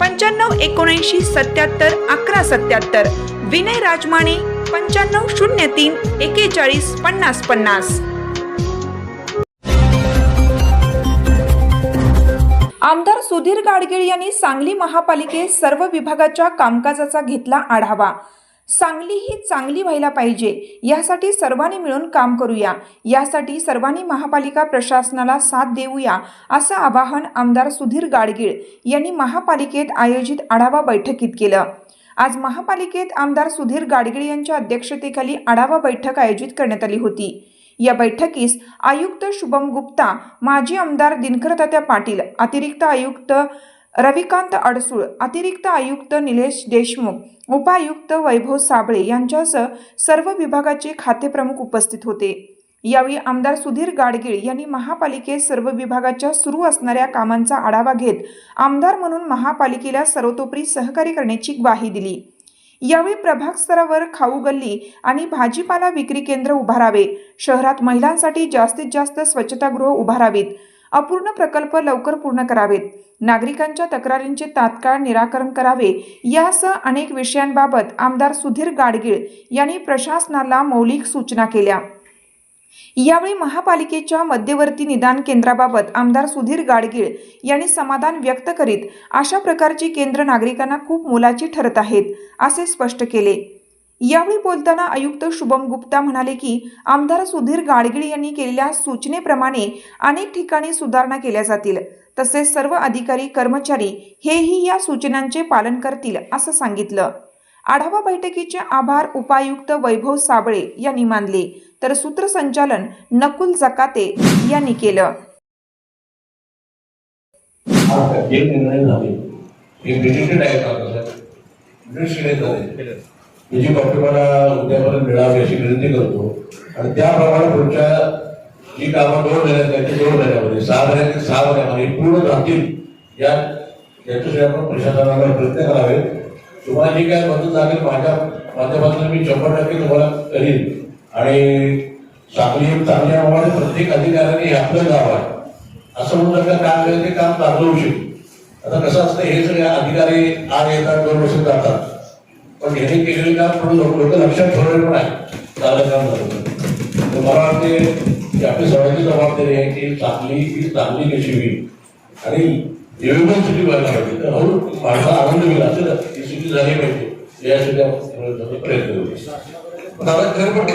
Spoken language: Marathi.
पंच्याण्णव एकोणऐंशी सत्याहत्तर अकरा सत्याहत्तर. विनय राजमाने पंच्याण्णव शून्य तीन एकेचाळीस पन्नास पन्नास. आमदार सुधीर गाडगीळ यांनी सांगली महापालिकेत सर्व विभागाच्या कामकाजाचा घेतला आढावा. सांगली ही चांगली व्हायला पाहिजे. यासाठी सर्वांनी मिळून काम करूया. यासाठी सर्वांनी महापालिका प्रशासनाला साथ देऊया असं आवाहन आमदार सुधीर गाडगीळ यांनी महापालिकेत आयोजित आढावा बैठकीत केलं. आज महापालिकेत आमदार सुधीर गाडगीळ यांच्या अध्यक्षतेखाली आढावा बैठक आयोजित करण्यात आली होती. या बैठकीस आयुक्त शुभम गुप्ता माजी आमदार दिनकरतात्या पाटील अतिरिक्त आयुक्त रविकांत अडसूळ अतिरिक्त आयुक्त निलेश देशमुख उपायुक्त वैभव साबळे यांच्यासह सर्व विभागाचे खातेप्रमुख उपस्थित होते. यावेळी आमदार सुधीर गाडगीळ यांनी महापालिकेत सर्व विभागाच्या सुरू असणाऱ्या कामांचा आढावा घेत आमदार म्हणून महापालिकेला सर्वतोपरी सहकार्य करण्याची ग्वाही दिली. यावेळी प्रभाग स्तरावर खाऊ गल्ली आणि भाजीपाला विक्री केंद्र उभारावे शहरात महिलांसाठी जास्तीत जास्त स्वच्छतागृह उभारावीत अपूर्ण प्रकल्प लवकर पूर्ण करावेत. नागरिकांच्या तक्रारींचे तात्काळ निराकरण करावे. यासह अनेक विषयांबाबत आमदार सुधीर गाडगीळ यांनी प्रशासनाला मौलिक सूचना केल्या. यावेळी महापालिकेच्या मध्यवर्ती निदान केंद्राबाबत आमदार सुधीर गाडगीळ यांनी समाधान व्यक्त करीत अशा प्रकारची केंद्र नागरिकांना खूप मोलाची ठरत आहेत असे स्पष्ट केले. यावेळी बोलताना आयुक्त शुभम गुप्ता म्हणाले की आमदार सुधीर गाडगीळ यांनी केलेल्या सूचनेप्रमाणे अनेक ठिकाणी सुधारणा केल्या जातील. तसेच सर्व अधिकारी कर्मचारी हेही या सूचनांचे पालन करतील असं सांगितलं. आढावा बैठकीचे आभार उपायुक्त वैभव साबळे यांनी मानले. तर सूत्रसंचालन नकुल जकाते यांनी केलं. एक निर्णय झाले हे डिटेक्टेड आहे का याची डिटेक्टेड कॉपी मला उद्यापर्यंत मिळावी अशी विनंती करतो. आणि त्याप्रमाणे पुढच्या जी कामं दोन महिन्यात त्याची दोन महिन्यामध्ये सहा महिन्यात सहा महिन्यामध्ये पूर्ण जातील या याच्यासाठी आपण प्रशासनाला प्रयत्न करावे. तुम्हाला जी काय मदत लागेल माझ्या माध्यमातून मी शंभर टक्के तुम्हाला करीन. आणि चांगली चांगल्या आव्हाने प्रत्येक अधिकाऱ्याने हे आपलं गाव आहे. असं म्हणून जर काम केलं ते काम चांगलं होऊ शकेल आता कसं असतं हे सगळे अधिकारी आज येतात दोन वर्ष जातात. पण ह्याने केलेले काम थोडं लोक लक्षात ठेवलेलं पण आहे. चांगलं काम झालं तर मला वाटते की आपली सगळ्यांची जबाबदारी आहे की चांगली ही चांगली कशी होईल. आणि एवढं सुटी व्हायला पाहिजे. तर हळू माझा आनंद मिळाला असं ही सुटी झाली पाहिजे. यासाठी आपण प्रयत्न करू. दादा घरपट्टी